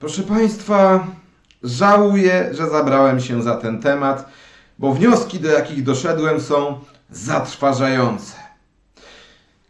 Proszę Państwa, żałuję, że zabrałem się za ten temat, bo wnioski, do jakich doszedłem, są zatrważające.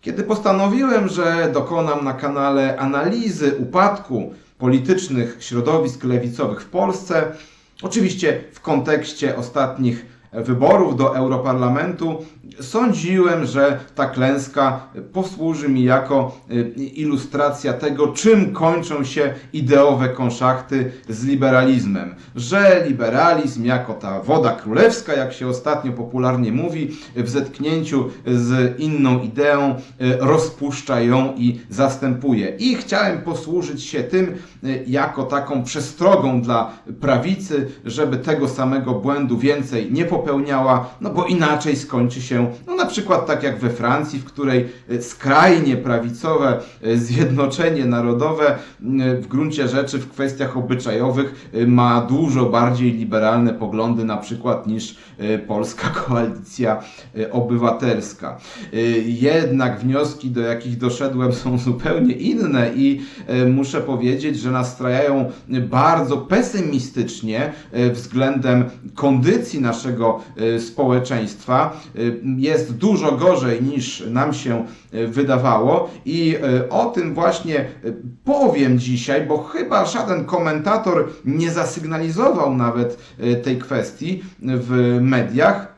Kiedy postanowiłem, że dokonam na kanale analizy upadku politycznych środowisk lewicowych w Polsce, oczywiście w kontekście ostatnich wyborów do Europarlamentu, sądziłem, że ta klęska posłuży mi jako y, ilustracja tego, czym kończą się ideowe konszachty z liberalizmem. Że liberalizm, jako ta woda królewska, jak się ostatnio popularnie mówi, w zetknięciu z inną ideą y, rozpuszcza ją i zastępuje. I chciałem posłużyć się tym y, jako taką przestrogą dla prawicy, żeby tego samego błędu więcej nie popełniała, no bo inaczej skończy się, no na przykład tak jak we Francji, w której y, skrajnie prawicowe y, zjednoczenie narodowe y, w gruncie rzeczy w kwestiach obyczajowych ma dużo bardziej liberalne poglądy na przykład niż polska koalicja obywatelska. Jednak wnioski, do jakich doszedłem, są zupełnie inne i muszę powiedzieć, że nastrajają bardzo pesymistycznie względem kondycji naszego y, społeczeństwa. Y, Jest dużo gorzej niż nam się y, wydawało i o tym właśnie powiem dzisiaj, bo chyba żaden komentator nie zasygnalizował nawet tej kwestii w mediach.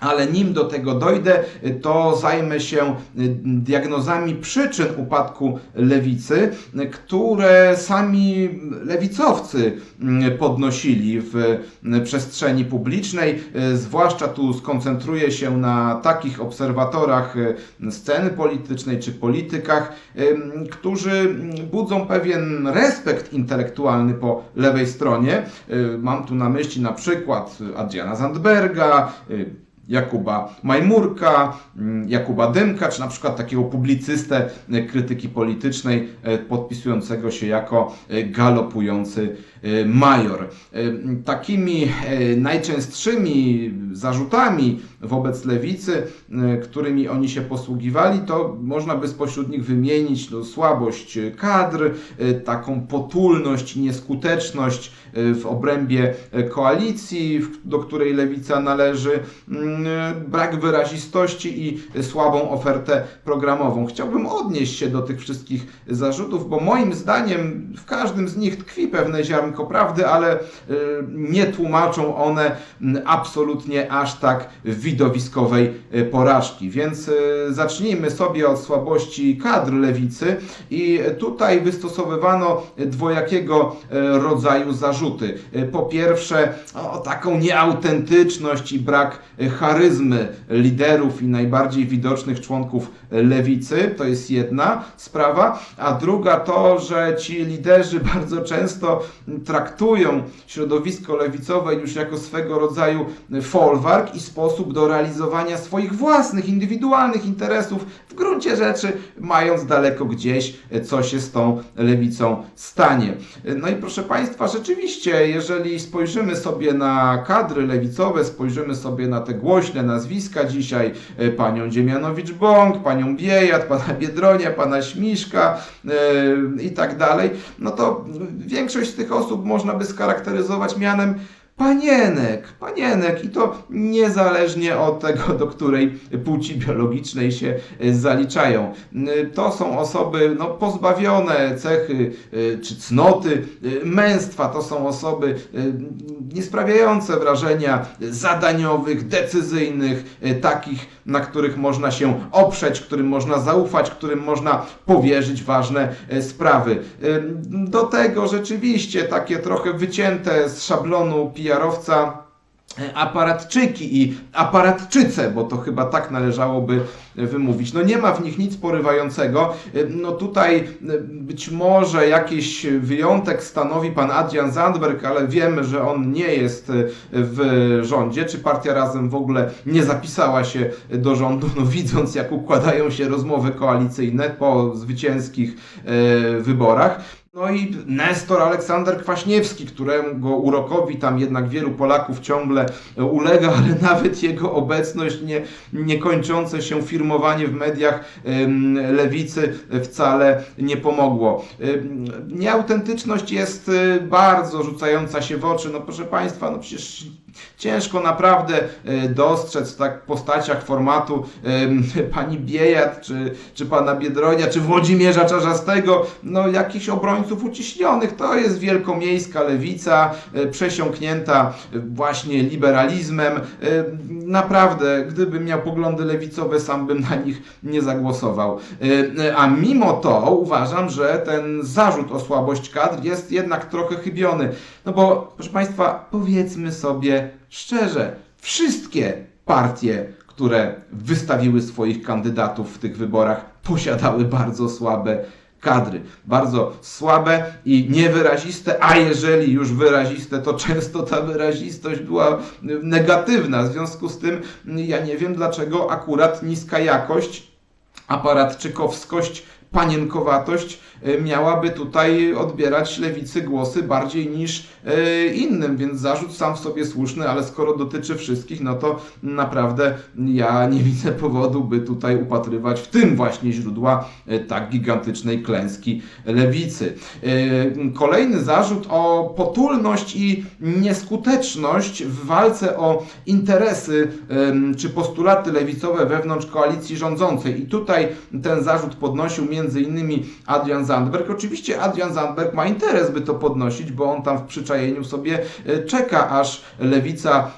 Ale nim do tego dojdę, to zajmę się y, diagnozami przyczyn upadku lewicy, które sami lewicowcy y, podnosili w y, przestrzeni publicznej. Y, Zwłaszcza tu skoncentruję się na takich obserwatorach sceny politycznej czy politykach, którzy mm, budzą pewien respekt intelektualny po lewej stronie. Mam tu na myśli na przykład Adriana Zandberga, Jakuba Majmurka, mm, Jakuba Dymka, czy na przykład takiego publicystę e, krytyki politycznej e, podpisującego się jako e, galopujący major. Takimi najczęstszymi zarzutami wobec lewicy, którymi oni się posługiwali, to można by spośród nich wymienić no, słabość kadr, taką potulność nieskuteczność w obrębie koalicji, do której lewica należy, mm, brak wyrazistości i słabą ofertę programową. Chciałbym odnieść się do tych wszystkich zarzutów, bo moim zdaniem w każdym z nich tkwi pewne ziarnko prawdy, ale nie tłumaczą one absolutnie aż tak widowiskowej y, porażki. Więc y, zacznijmy sobie od słabości kadr lewicy i tutaj wystosowywano dwojakiego y, rodzaju zarzuty. Po pierwsze, o taką nieautentyczność i brak y, charyzmy liderów i najbardziej widocznych członków lewicy, to jest jedna sprawa, a druga to, że ci liderzy bardzo często traktują środowisko lewicowe już jako swego rodzaju folwark i sposób do realizowania swoich własnych, indywidualnych interesów, w gruncie rzeczy mając daleko gdzieś, co się z tą lewicą stanie. No i proszę Państwa, rzeczywiście, jeżeli spojrzymy sobie na kadry lewicowe, spojrzymy sobie na te głośne nazwiska dzisiaj, e, panią Dziemianowicz-Bąk, panią Biejat, pana Biedronia, pana Śmiszka e, i tak dalej, no to większość z tych osób można by scharakteryzować mianem panienek, panienek i to niezależnie od tego, do której płci biologicznej się e, zaliczają. To są osoby no, pozbawione cechy e, czy cnoty e, męstwa, to są osoby e, nie sprawiające wrażenia zadaniowych, decyzyjnych, takich, na których można się oprzeć, którym można zaufać, którym można powierzyć ważne sprawy. Do tego rzeczywiście takie trochę wycięte z szablonu PR-owca e, aparatczyki i aparatczyce, bo to chyba tak należałoby wymówić. No nie ma w nich nic porywającego. E, No tutaj e, być może jakiś wyjątek stanowi pan Adrian Zandberg, ale wiemy, że on nie jest e, w rządzie. Czy partia Razem w ogóle nie zapisała się do rządu, no widząc jak układają się rozmowy koalicyjne po zwycięskich e, wyborach. No i Nestor Aleksander Kwaśniewski, którego urokowi tam jednak wielu Polaków ciągle e, ulega, ale nawet jego obecność, nie, niekończące się firmowanie w mediach lewicy wcale nie pomogło. Em, Nieautentyczność jest e, bardzo rzucająca się w oczy. No proszę Państwa, no przecież ciężko naprawdę e, dostrzec w tak postaciach formatu pani Biejat, czy, czy pana Biedronia, czy Włodzimierza Czarzastego, no jakichś obrońców uciśnionych. To jest wielkomiejska lewica, e, przesiąknięta e, właśnie liberalizmem. Naprawdę, gdybym miał poglądy lewicowe, sam bym na nich nie zagłosował. A mimo to uważam, że ten zarzut o słabość kadr jest jednak trochę chybiony. No bo, proszę Państwa, powiedzmy sobie szczerze, wszystkie partie, które wystawiły swoich kandydatów w tych wyborach, posiadały bardzo słabe kadry. Bardzo słabe i niewyraziste, a jeżeli już wyraziste, to często ta wyrazistość była negatywna. W związku z tym ja nie wiem, dlaczego akurat niska jakość, aparatczykowskość, panienkowatość miałaby tutaj odbierać lewicy głosy bardziej niż e, innym, więc zarzut sam w sobie słuszny, ale skoro dotyczy wszystkich, no to naprawdę ja nie widzę powodu, by tutaj upatrywać w tym właśnie źródła e, tak gigantycznej klęski lewicy. E, Kolejny zarzut o potulność i nieskuteczność w walce o interesy czy postulaty lewicowe wewnątrz koalicji rządzącej. I tutaj ten zarzut podnosił innymi Adrian Zandberg. Oczywiście Adrian Zandberg ma interes, by to podnosić, bo on tam w przyczajeniu sobie e, czeka, aż lewica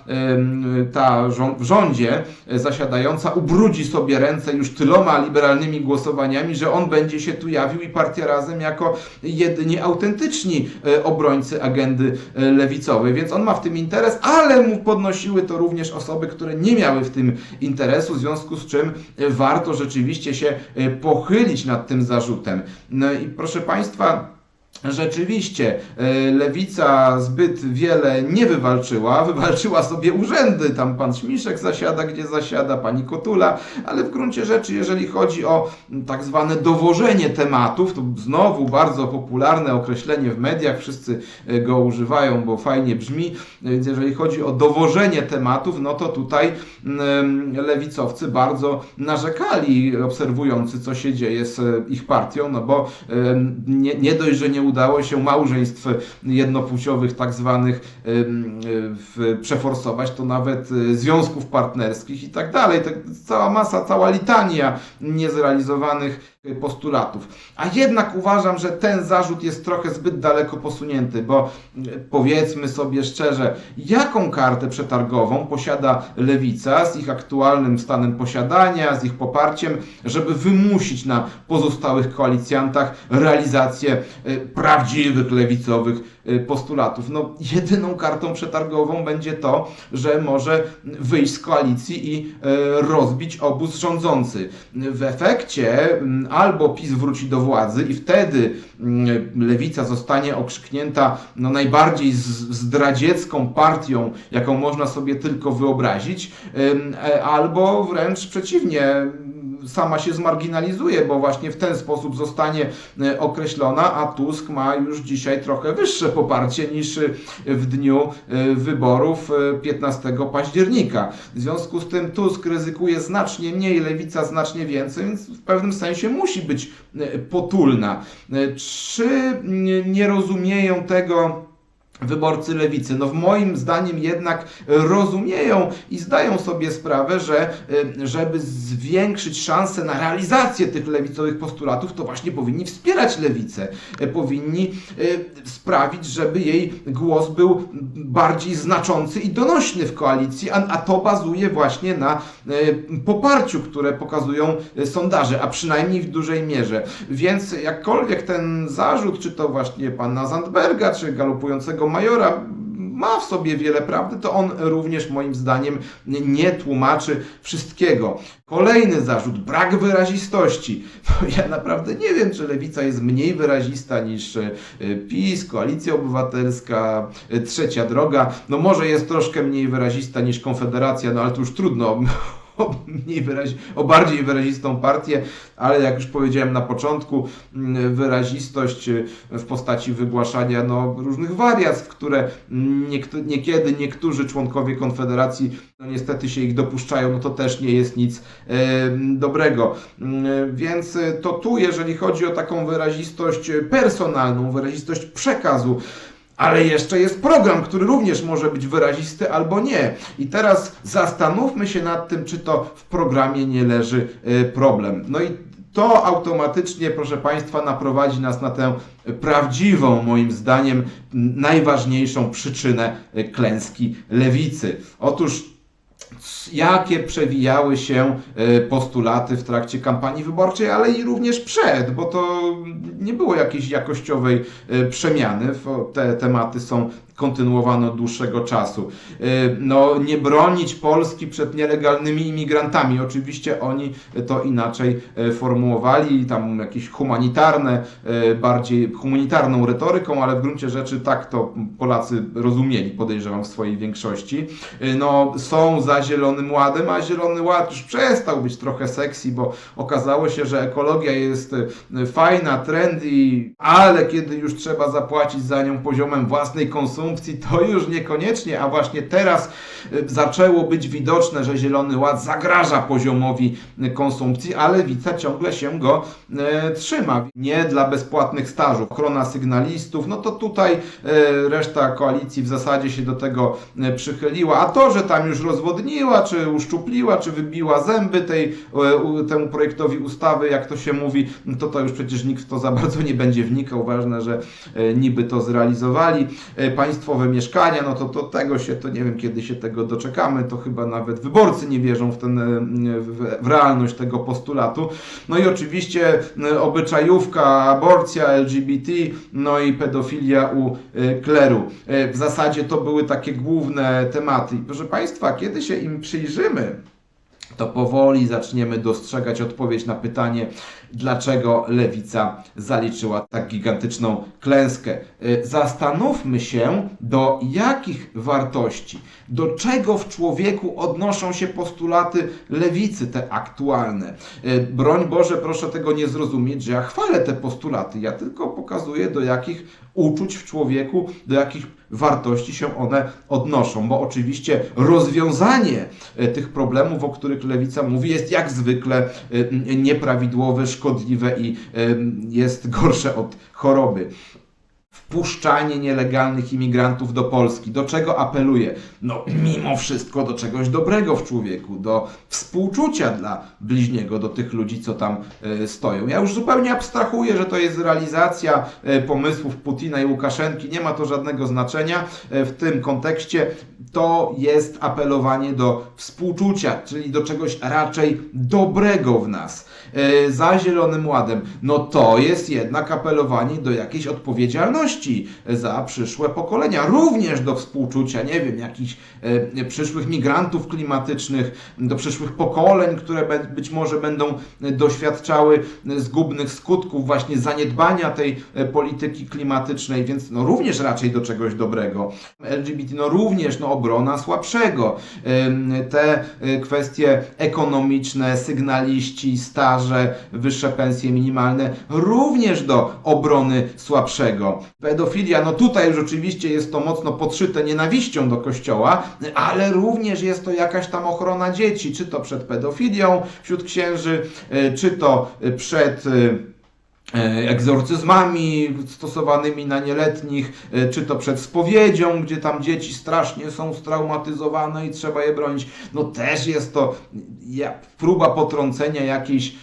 ta w rządzie e, zasiadająca ubrudzi sobie ręce już tyloma liberalnymi głosowaniami, że on będzie się tu jawił i partia razem jako jedyni autentyczni e, obrońcy agendy lewicowej, więc on ma w tym interes, ale mu podnosiły to również osoby, które nie miały w tym interesu, w związku z czym warto rzeczywiście się pochylić nad tym zarzutem. No proszę Państwa, Rzeczywiście, e, lewica zbyt wiele nie wywalczyła. Wywalczyła sobie urzędy. Tam pan Śmiszek zasiada, gdzie zasiada, pani Kotula, ale w gruncie rzeczy, jeżeli chodzi o tak zwane dowożenie tematów, to znowu bardzo popularne określenie w mediach, wszyscy e, go używają, bo fajnie brzmi. Więc jeżeli chodzi o dowożenie tematów, no to tutaj lewicowcy bardzo narzekali, obserwujący, co się dzieje z e, ich partią, no bo nie, nie dość, że nie udało się małżeństw jednopłciowych tak zwanych przeforsować, to nawet e, związków partnerskich i tak dalej. Tak, cała masa, cała litania niezrealizowanych postulatów. A jednak uważam, że ten zarzut jest trochę zbyt daleko posunięty, bo e, powiedzmy sobie szczerze, jaką kartę przetargową posiada lewica z ich aktualnym stanem posiadania, z ich poparciem, żeby wymusić na pozostałych koalicjantach realizację e, prawdziwych lewicowych postulatów. No, jedyną kartą przetargową będzie to, że może wyjść z koalicji i e, rozbić obóz rządzący. W efekcie m, albo PiS wróci do władzy i wtedy mm, lewica zostanie okrzyknięta no, najbardziej zdradziecką partią, jaką można sobie tylko wyobrazić, e, albo wręcz przeciwnie, sama się zmarginalizuje, bo właśnie w ten sposób zostanie e, określona, a Tusk ma już dzisiaj trochę wyższe poparcie niż e, w dniu e, wyborów e, 15 października. W związku z tym Tusk ryzykuje znacznie mniej, lewica znacznie więcej, więc w pewnym sensie musi być potulna. Czy nie rozumieją tego wyborcy lewicy. No w moim zdaniem jednak rozumieją i zdają sobie sprawę, że y, żeby zwiększyć szanse na realizację tych lewicowych postulatów, to właśnie powinni wspierać lewicę. Y, Powinni y, sprawić, żeby jej głos był bardziej znaczący i donośny w koalicji, a, to bazuje właśnie na poparciu, które pokazują sondaże, a przynajmniej w dużej mierze. Więc jakkolwiek ten zarzut, czy to właśnie pana Zandberga, czy galopującego majora, ma w sobie wiele prawdy, to on również moim zdaniem nie tłumaczy wszystkiego. Kolejny zarzut, brak wyrazistości. No, ja naprawdę nie wiem, czy lewica jest mniej wyrazista niż e, PiS, Koalicja Obywatelska, e, Trzecia Droga. No może jest troszkę mniej wyrazista niż Konfederacja, no ale to już trudno o, mniej wyrazi, o bardziej wyrazistą partię, ale jak już powiedziałem na początku, mm, wyrazistość y, w postaci wygłaszania no, różnych wariactw, które niekiedy niektórzy członkowie Konfederacji no, niestety się ich dopuszczają, no to też nie jest nic e, dobrego. Mm, Więc y, to tu, jeżeli chodzi o taką wyrazistość y, personalną, wyrazistość przekazu, ale jeszcze jest program, który również może być wyrazisty albo nie. I teraz zastanówmy się nad tym, czy to w programie nie leży y, problem. No i to automatycznie, proszę Państwa, naprowadzi nas na tę prawdziwą, moim zdaniem, najważniejszą przyczynę y, klęski lewicy. Otóż jakie przewijały się e, postulaty w trakcie kampanii wyborczej, ale i również przed, bo to nie było jakiejś jakościowej e, przemiany. Te tematy są kontynuowane od dłuższego czasu. E, No, nie bronić Polski przed nielegalnymi imigrantami. Oczywiście oni to inaczej e, formułowali, tam jakieś humanitarne, e, bardziej humanitarną retoryką, ale w gruncie rzeczy tak to Polacy rozumieli, podejrzewam, w swojej większości. No, są za Zielonym Ładem, a Zielony Ład już przestał być trochę sexy, bo okazało się, że ekologia jest fajna, trendy, ale kiedy już trzeba zapłacić za nią poziomem własnej konsumpcji, to już niekoniecznie, a właśnie teraz e, zaczęło być widoczne, że Zielony Ład zagraża poziomowi e, konsumpcji, a Lewica ciągle się go e, trzyma. Nie dla bezpłatnych stażów, ochrona sygnalistów, no to tutaj reszta koalicji w zasadzie się do tego przychyliła, a to, że tam już rozwodniła, czy uszczupliła, czy wybiła zęby tej, temu projektowi ustawy, jak to się mówi, no to to już przecież nikt w to za bardzo nie będzie wnikał. Ważne, że niby to zrealizowali. E, Państwowe mieszkania, no to, to tego się, to nie wiem kiedy się tego doczekamy, to chyba nawet wyborcy nie wierzą w, ten, w, w realność tego postulatu. No i oczywiście e, obyczajówka, aborcja, LGBT, no i pedofilia u e, kleru. E, W zasadzie to były takie główne tematy. Proszę Państwa, kiedy się im przyjrzymy, to powoli zaczniemy dostrzegać odpowiedź na pytanie, dlaczego lewica zaliczyła tak gigantyczną klęskę. Y, Zastanówmy się, do jakich wartości, do czego w człowieku odnoszą się postulaty lewicy, te aktualne. Y, Broń Boże, proszę tego nie zrozumieć, że ja chwalę te postulaty, ja tylko pokazuję, do jakich uczuć w człowieku, do jakich wartości się one odnoszą, bo oczywiście rozwiązanie e, tych problemów, o których lewica mówi, jest jak zwykle nieprawidłowe, szkodliwe i e, jest gorsze od choroby. Wpuszczanie nielegalnych imigrantów do Polski. Do czego apeluje? No, mimo wszystko do czegoś dobrego w człowieku, do współczucia dla bliźniego, do tych ludzi, co tam e, stoją. Ja już zupełnie abstrahuję, że to jest realizacja e, pomysłów Putina i Łukaszenki. Nie ma to żadnego znaczenia e, w tym kontekście. To jest apelowanie do współczucia, czyli do czegoś raczej dobrego w nas. Za Zielonym Ładem, no to jest jednak apelowanie do jakiejś odpowiedzialności za przyszłe pokolenia, również do współczucia, nie wiem, jakichś e, przyszłych migrantów klimatycznych, do przyszłych pokoleń, które być może będą e, doświadczały e, zgubnych skutków właśnie zaniedbania tej e, polityki klimatycznej, więc no również raczej do czegoś dobrego. LGBT, no również no obrona słabszego. Te y, kwestie ekonomiczne, sygnaliści, staże, wyższe pensje minimalne, również do obrony słabszego. Pedofilia, no tutaj już oczywiście jest to mocno podszyte nienawiścią do kościoła, ale również jest to jakaś tam ochrona dzieci, czy to przed pedofilią wśród księży, y, czy to przed y, e, egzorcyzmami stosowanymi na nieletnich, e, czy to przed spowiedzią, gdzie tam dzieci strasznie są straumatyzowane i trzeba je bronić. No też jest to próba potrącenia jakiejś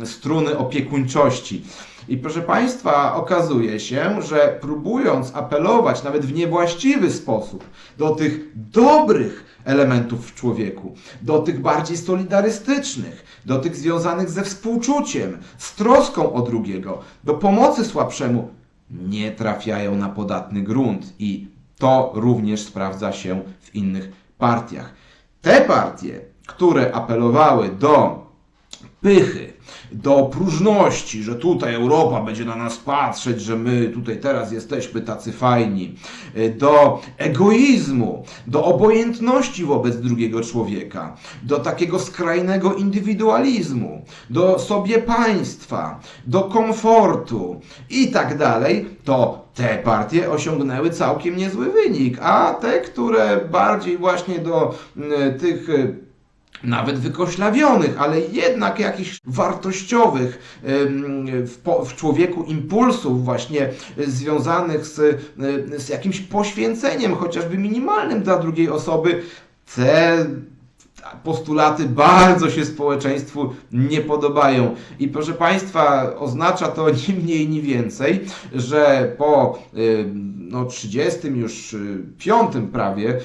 e, struny opiekuńczości. I proszę Państwa, okazuje się, że próbując apelować nawet w niewłaściwy sposób do tych dobrych elementów w człowieku, do tych bardziej solidarystycznych, do tych związanych ze współczuciem, z troską o drugiego, do pomocy słabszemu, nie trafiają na podatny grunt i to również sprawdza się w innych partiach. Te partie, które apelowały do pychy, do próżności, że tutaj Europa będzie na nas patrzeć, że my tutaj teraz jesteśmy tacy fajni, y, do egoizmu, do obojętności wobec drugiego człowieka, do takiego skrajnego indywidualizmu, do sobie państwa, do komfortu i tak dalej, to te partie osiągnęły całkiem niezły wynik, a te, które bardziej właśnie do tych nawet wykoślawionych, ale jednak jakichś wartościowych w, człowieku impulsów właśnie związanych z, y, z jakimś poświęceniem, chociażby minimalnym dla drugiej osoby, te postulaty bardzo się społeczeństwu nie podobają. I proszę Państwa, oznacza to ni mniej, ni więcej, że po y, no, 30 już y, piątym prawie y,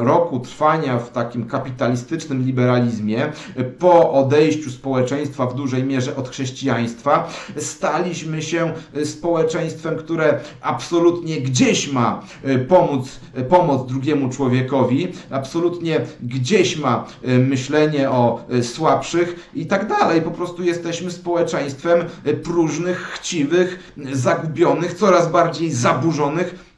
roku trwania w takim kapitalistycznym liberalizmie, po odejściu społeczeństwa w dużej mierze od chrześcijaństwa, staliśmy się y, społeczeństwem, które absolutnie gdzieś ma pomóc, pomoc drugiemu człowiekowi, absolutnie gdzieś ma myślenie o słabszych i tak dalej. Po prostu jesteśmy społeczeństwem próżnych, chciwych, zagubionych, coraz bardziej zaburzonych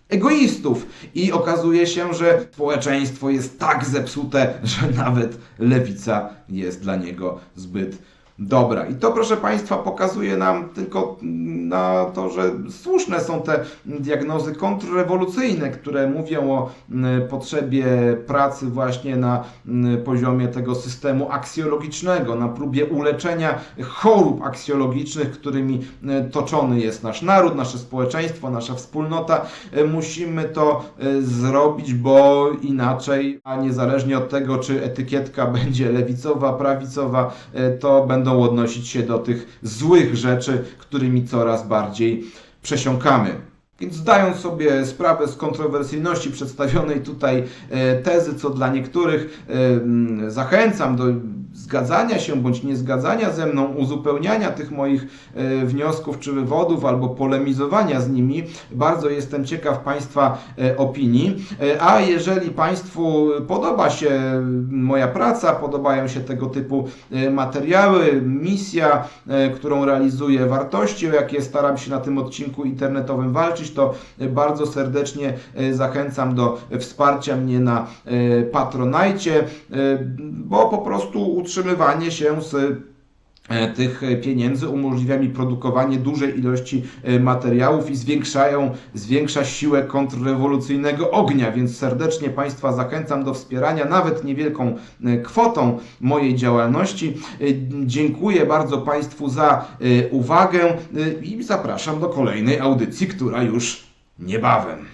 egoistów. I okazuje się, że społeczeństwo jest tak zepsute, że nawet lewica jest dla niego zbyt dobra. I to, proszę Państwa, pokazuje nam tylko na to, że słuszne są te diagnozy kontrrewolucyjne, które mówią o mm, potrzebie pracy właśnie na mm, poziomie tego systemu aksjologicznego, na próbie uleczenia chorób aksjologicznych, którymi mm, toczony jest nasz naród, nasze społeczeństwo, nasza wspólnota. Musimy to zrobić, bo inaczej, a niezależnie od tego, czy etykietka będzie lewicowa, prawicowa, to będą odnosić się do tych złych rzeczy, którymi coraz bardziej przesiąkamy. Więc zdając sobie sprawę z kontrowersyjności przedstawionej tutaj e, tezy, co dla niektórych e, mm, zachęcam do zgadzania się bądź nie zgadzania ze mną, uzupełniania tych moich e, wniosków czy wywodów albo polemizowania z nimi, bardzo jestem ciekaw Państwa opinii. A jeżeli Państwu podoba się moja praca, podobają się tego typu materiały, misja, którą realizuję, wartości, o jakie staram się na tym odcinku internetowym walczyć, to bardzo serdecznie e, zachęcam do wsparcia mnie na e, Patronajcie, e, bo po prostu utrzymywanie się z tych pieniędzy umożliwia mi produkowanie dużej ilości e, materiałów i zwiększają, zwiększa siłę kontrrewolucyjnego ognia, więc serdecznie Państwa zachęcam do wspierania nawet niewielką e, kwotą mojej działalności. E, Dziękuję bardzo Państwu za e, uwagę e, i zapraszam do kolejnej audycji, która już niebawem.